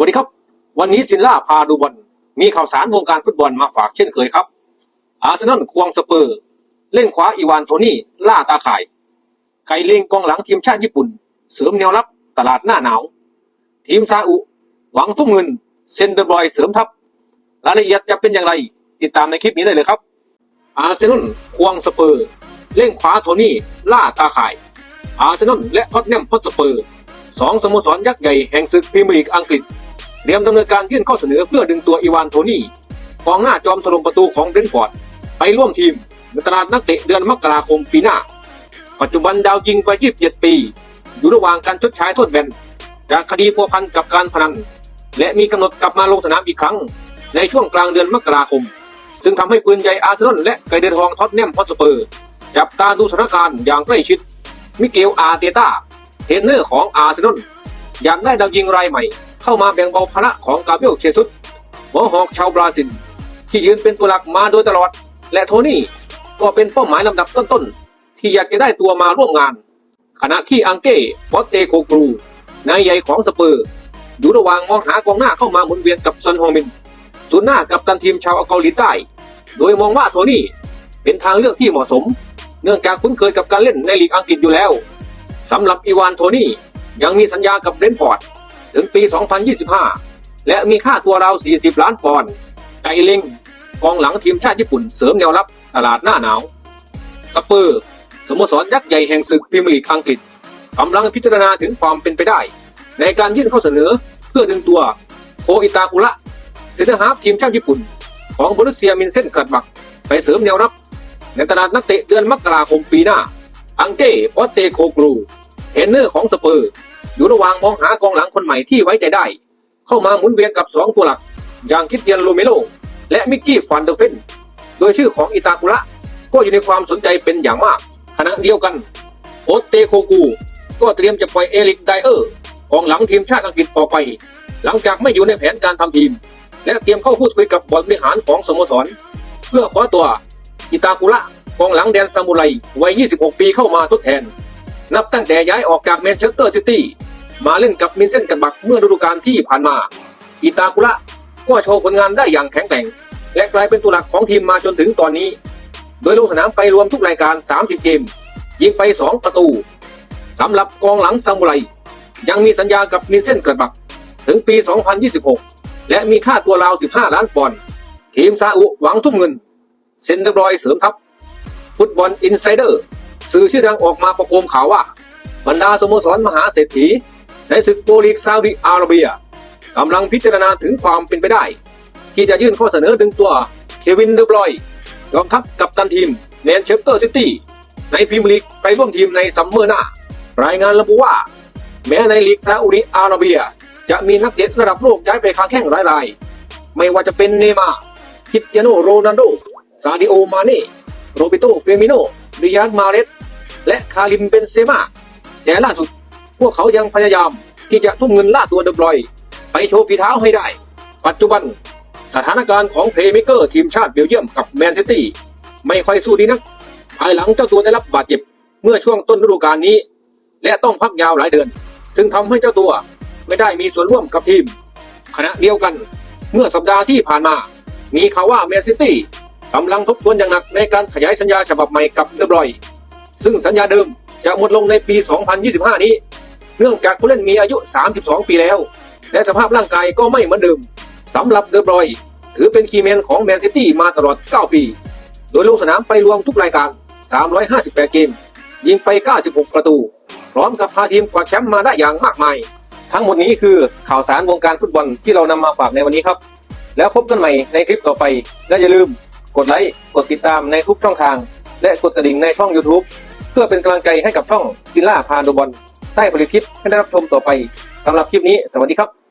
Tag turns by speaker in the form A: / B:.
A: วัสดีครับ วันนี้ซินล่าพาดูบอลมีข่าวสารวงการฟุตบอลมาฝากเช่นเคยครับ อาร์เซนอลควงสเปอร์ เล่นขวาอีวานโทนี่ ล่าตาข่าย ไกเลงกองหลังทีมชาติญี่ปุ่น เสริมแนวรับตลาดหน้าหนาว ทีมซาอุ หวังทุ่มเงิน เซนเดอร์บอยเสริมทัพรายละเอียดจะเป็นอย่างไร ติดตามในคลิปนี้ได้เลยครับ อาร์เซนอลควงสเปอร์ เล่นขวาโทนี่ ล่าตาข่าย อาร์เซนอลและท็อตแนมฮอสเปอร์สองสโมสรยักษ์ใหญ่แห่งศึกพรีเมียร์ลีกอังกฤษ เตรียมดำเนินการยื่นข้อเสนอเพื่อดึงตัวอีวานโทนี่กองหน้าจอมถล่มประตูของเบรนฟอร์ดไปร่วมทีมในตลาดนักเตะเดือนมกราคมปีหน้า ปัจจุบันดาวยิงวัย27 ปี อยู่ระหว่างการชดใช้โทษแบนจากคดีพัวพันกับการพนัน และมีกำหนดกลับมาลงสนามอีกครั้ง ในช่วงกลางเดือนมกราคม ซึ่งทำให้ปืนใหญ่อาร์เซนอลและไกเดนทองท็อตแนมฮอสเปอร์ จับตาดูสถานการณ์อย่างใกล้ชิดมิเกลอาร์เตต้าเทรนเนอร์ของอาร์เซนอลอยากได้ดาวยิงรายใหม่ เข้ามาแบ่งเบาภาระของกาเบรียลเคซุสหัวหอกชาวบราซิล ที่ยืนเป็นตัวหลักมาโดยตลอด และโทนี่ก็เป็นเป้าหมายลำดับต้นๆ ที่อยากจะได้ตัวมาร่วมงาน ขณะที่อังเก้ปอตเตโคกรูนายใหญ่ของสเปอร์อยู่ระหว่างมองหากองหน้าเข้ามาหมุนเวียนกับซอนฮงมินศูนย์หน้ากับตันทีมชาวเกาหลีใต้ โดยมองว่าโทนี่เป็นทางเลือกที่เหมาะสม เนื่องจากคุ้นเคยกับการเล่นในลีกอังกฤษอยู่แล้วสำหรับอีวานโทนี่ยังมีสัญญากับเบรนฟอร์ด ถึงปี 2025 และมีค่าตัวราว 40 ล้านปอนด์ไกเล็งกองหลังทีมชาติญี่ปุ่นเสริมแนวรับตลาดหน้าหนาวสเปอร์ สโมสรยักษ์ใหญ่แห่งศึกพรีเมียร์ลีกอังกฤษกำลังพิจารณาถึงความเป็นไปได้ ในการยื่นข้อเสนอเพื่อดึงตัวโคอิตาคุระเซนเตอร์ฮาฟทีมชาติญี่ปุ่น ของบรุเซียมินเซนกลัดบัก ไปเสริมแนวรับ ในตลาดนักเตะเดือนมกราคมปีหน้า อังเก้ปอเตโคกรูเทรนเนอร์ของสเปอร์ อยู่ระหว่างมองหากองหลังคนใหม่ที่ไว้ใจได้ เข้ามาหมุนเวียนกับสองตัวหลัก อย่างคริสเตียนโรเมโล และมิกกี้ฟันเดอร์เฟนโดยชื่อของอิตาคุระก็อยู่ในความสนใจเป็นอย่างมากขณะเดียวกันโอตเตโคกู ก็เตรียมจะปล่อยเอริกไดเออร์กองหลังทีมชาติอังกฤษออกไป หลังจากไม่อยู่ในแผนการทำทีม และเตรียมเข้าพูดคุยกับบอร์ดบริหารของสโมสร เพื่อคว้าตัวอิตาคุระกองหลังแดนซามูไรวัย 26 ปีเข้ามาทดแทน นับตั้งแต่ย้ายออกจากแมนเชสเตอร์ซิตี้ มาเล่นกับมินเซนกันบักเมื่อฤดูกาลที่ผ่านมา อิตาคุระก็โชว์ผลงานได้อย่างแข็งแกร่ง และกลายเป็นตัวหลักของทีมมาจนถึงตอนนี้ โดยลงสนามไปรวมทุกรายการ 30 เกม ยิงไป 2 ประตูสำหรับกองหลังซามูไร ยังมีสัญญากับมินเซนกระบัก ถึงปี 2026 และมีค่าตัวราว 15 ล้านปอนด์ทีมซาอุหวังทุ่มเงิน เซนเดอร์บอยเสริมทัพ ฟุตบอลอินไซเดอร์ สื่อชื่อดังออกมาประโคมข่าวว่า บรรดาสโมสรมหาเศรษฐี ในศึกโปรลีกซาอุดิอาระเบียกำลังพิจารณาถึงความเป็นไปได้ ที่จะยื่นข้อเสนอดึงตัวเควินเดอบรอยยอมทัพกับตันทีมแมนเชสเตอร์ซิตี้ในพรีเมียร์ลีกไปร่วมทีมในซัมเมอร์หน้า รายงานระบุว่า แม้ในลีกซาอุดิอาระเบีย จะมีนักเตะระดับโลกย้ายไปค้าแข่งหลายรายไม่ว่าจะเป็นเนย์มาร์คริสเตียโนโรนัลโด ซาดิโอมาเน่โรเบโตเฟมิโนริยาดมาเรสและคาริมเบนเซมาแต่ล่าสุด พวกเขายังพยายามที่จะทุ่มเงินล่าตัวเดบรอย ไปโชว์ฝีเท้าให้ได้ ปัจจุบัน สถานการณ์ของเพย์เมเกอร์ทีมชาติเบลเยียมกับแมนซิตี้ไม่ค่อยสู้ดีนัก ภายหลังเจ้าตัวได้รับบาดเจ็บเมื่อช่วงต้นฤดูกาลนี้ และต้องพักยาวหลายเดือน ซึ่งทำให้เจ้าตัวไม่ได้มีส่วนร่วมกับทีม ขณะเดียวกัน เมื่อสัปดาห์ที่ผ่านมา มีข่าวว่าแมนซิตี้กำลังทบทวนอย่างหนักในการขยายสัญญาฉบับใหม่กับเดบรอย ซึ่งสัญญาเดิมจะหมดลงในปี 2025 นี้ เนื่องจากผู้เล่นมีอายุ 32 ปีแล้ว และสภาพร่างกายก็ไม่เหมือนเดิมสำหรับเดอบรอยถือเป็นคีย์แมนของแมนซิตี้มาตลอด 9 ปี โดยลงสนามไปรวมทุกรายการ 358 เกม ยิงไป 96 ประตู พร้อมกับพาทีมกวาดแชมป์มาได้อย่างมากมาย ทั้งหมดนี้คือข่าวสารวงการฟุตบอลที่เรานำมาฝากในวันนี้ครับ แล้วพบกันใหม่ในคลิปต่อไป และอย่าลืม กดไลค์ กดติดตามในทุกช่องทาง และกดกระดิ่งในช่อง YouTube เพื่อเป็นกำลังใจให้กับช่องซิล่าพาโดบอล ใต้ผลิตคลิปให้ได้รับชมต่อไปสำหรับคลิปนี้ สวัสดีครับ